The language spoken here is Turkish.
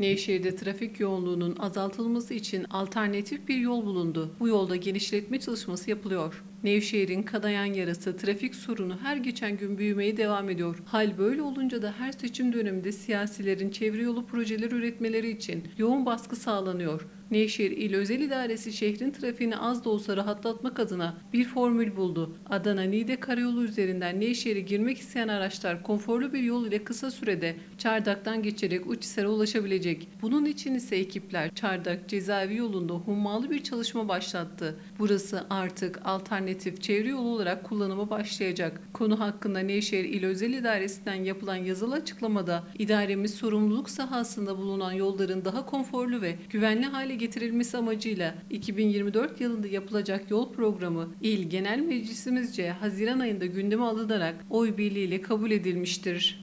Nevşehir'de trafik yoğunluğunun azaltılması için alternatif bir yol bulundu. Bu yolda genişletme çalışması yapılıyor. Nevşehir'in kanayan yarası trafik sorunu her geçen gün büyümeye devam ediyor. Hal böyle olunca da her seçim döneminde siyasilerin çevre yolu projeleri üretmeleri için yoğun baskı sağlanıyor. Nevşehir İl Özel İdaresi şehrin trafiğini az da olsa rahatlatmak adına bir formül buldu. Adana Niğde Karayolu üzerinden Nevşehir'e girmek isteyen araçlar konforlu bir yol ile kısa sürede Çardak'tan geçerek Uçhisar'a ulaşabilecek. Bunun için ise ekipler Çardak cezaevi yolunda hummalı bir çalışma başlattı. Burası artık alternatif çevre yolu olarak kullanıma başlayacak. Konu hakkında Nevşehir İl Özel İdaresi'nden yapılan yazılı açıklamada idaremiz sorumluluk sahasında bulunan yolların daha konforlu ve güvenli hale getirilmesi amacıyla 2024 yılında yapılacak yol programı İl Genel Meclisimizce Haziran ayında gündeme alınarak oy birliğiyle kabul edilmiştir.